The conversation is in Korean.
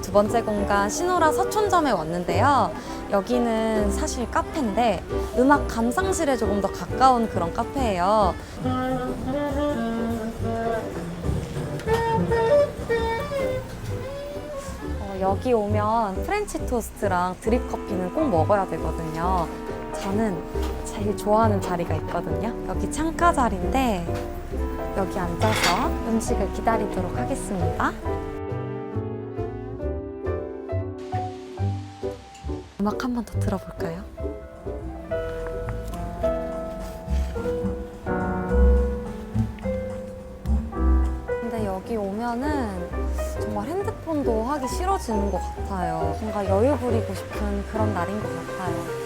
두 번째 공간 시노라 서촌점에 왔는데요. 여기는 사실 카페인데 음악 감상실에 조금 더 가까운 그런 카페예요. 어, 여기 오면 프렌치 토스트랑 드립 커피는 꼭 먹어야 되거든요. 저는 제일 좋아하는 자리가 있거든요. 여기 창가 자리인데 여기 앉아서 음식을 기다리도록 하겠습니다. 음악 한 번 더 들어볼까요? 근데 여기 오면은 정말 핸드폰도 하기 싫어지는 것 같아요. 뭔가 여유 부리고 싶은 그런 날인 것 같아요.